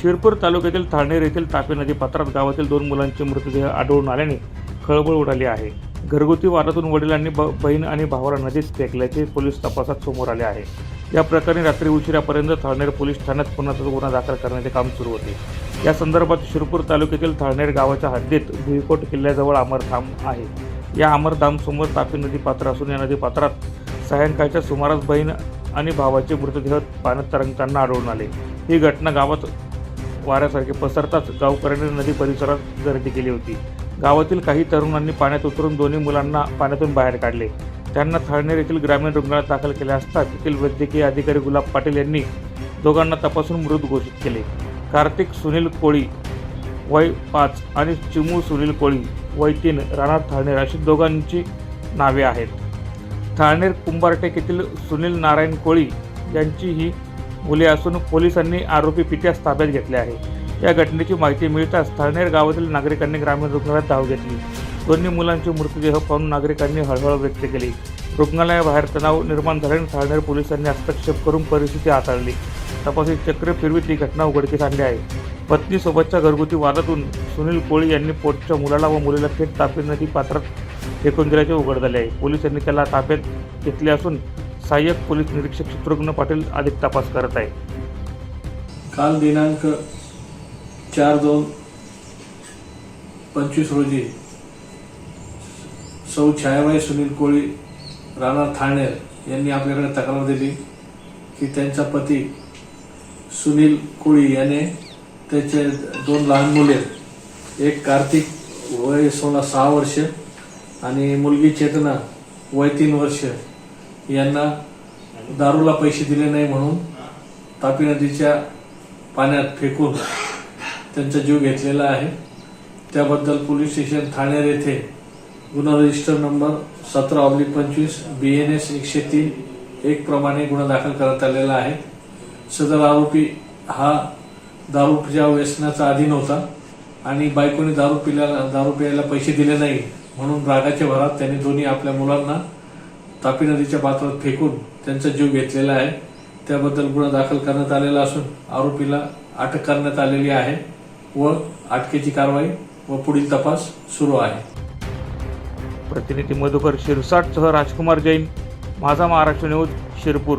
शिरपूर तालुक्यातील थाळनेर येथील तापी नदी पात्रात गावातील दोन मुलांचे मृतदेह आढळून आल्याने खळबळ उडाली आहे. घरगुती वादातून वडिलांनी ब बहीण आणि भावाला नदीत फेकल्याचे पोलीस तपासात समोर आले आहे. या प्रकरणी रात्री उशिरापर्यंत थाळनेर पोलीस ठाण्यात पुन्हा गुन्हा दाखल करण्याचे काम सुरू होते. या संदर्भात शिरपूर तालुक्यातील थाळनेर गावाच्या हद्दीत भुईकोट किल्ल्याजवळ अमरधाम आहे. या अमरधामसमोर तापी नदी पात्र असून या नदी पात्रात सायंकाळच्या सुमारास बहीण आणि भावाचे मृतदेह पाण्यात तरंगताना आढळून आले. ही घटना गावात वाऱ्यासारखे पसरताच गावकऱ्यांनी नदी परिसरात गर्दी केली होती. गावातील काही तरुणांनी पाण्यात उतरून दोन्ही मुलांना पाण्यातून बाहेर काढले. त्यांना थाळनेर येथील ग्रामीण रुग्णालयात दाखल केले असता तेथील वैद्यकीय अधिकारी गुलाब पाटील यांनी दोघांना तपासून मृत घोषित केले. कार्तिक सुनील कोळी वय पाच आणि चिमू सुनील कोळी वय तीन राणा थाळनेर अशी दोघांची नावे आहेत. थाळनेर कुंभारटेक येथील सुनील नारायण कोळी यांची ही मुले असून पोलिसांनी आरोपी पित्यास ताब्यात घेतले आहे या घटनेची माहिती मिळताच थाळनेर गावातील नागरिकांनी ग्रामीण रुग्णालयात धाव घेतली. दोन्ही मुलांचे मृतदेह पाहून नागरिकांनी हळहळ व्यक्त केली. रुग्णालयाबाहेर तणाव निर्माण झाल्याने थाळनेर पोलिसांनी हस्तक्षेप करून परिस्थिती हाताळली. तपासी चक्र फिरवीत ही घटना उघडकीस आणली आहे. पत्नीसोबतच्या घरगुती वादातून सुनील कोळी यांनी पोटच्या मुलाला व मुलीला थेट तापी नदी पात्रात फेकून दिल्याचे उघड झाले आहे. पोलिसांनी त्याला ताब्यात घेतले असून सहाय्यक पोलीस निरीक्षक शत्रुघ्न पाटील अधिक तपास करत आहे काल दिनांक चार दोन पंचवीस रोजी सौ छायाबाई सुनील कोळी राणा ठाणेर यांनी आपल्याकडे तक्रार दिली की त्यांचा पती सुनील कोळी याने त्याचे दोन लहान मुले एक कार्तिक वय सोळा सहा वर्ष आणि मुलगी चेतना वय तीन वर्ष यांना दारूला पैसे दिले नाही म्हणून तापी नदीच्या पाण्यात फेकून त्यांचा जीव घेतलेला आहे. त्याबद्दल पोलीस स्टेशन ठाणेर येथे गुन्हा रजिस्टर नंबर सतरा ऑब्लिक पंचवीस बी एन एस एकशे तीन एक प्रमाणे गुन्हा दाखल करण्यात आलेला आहे. सदर आरोपी हा दारूच्या व्यसनाचा अधीन होता आणि बायकोने दारू पिल्याला दारू प्यायला पैसे दिले नाही म्हणून रागाच्या भरात त्यांनी दोन्ही आपल्या मुलांना तापी नदीच्या पात्रात फेकून त्यांचा जीव घेतलेला आहे. त्याबद्दल गुन्हा दाखल करण्यात आलेला असून आरोपीला अटक करण्यात आलेली आहे व अटकेची कारवाई व पुढील तपास सुरू आहे. प्रतिनिधी मधुकर शिरसाटसह राजकुमार जैन माझा महाराष्ट्र न्यूज शिरपूर.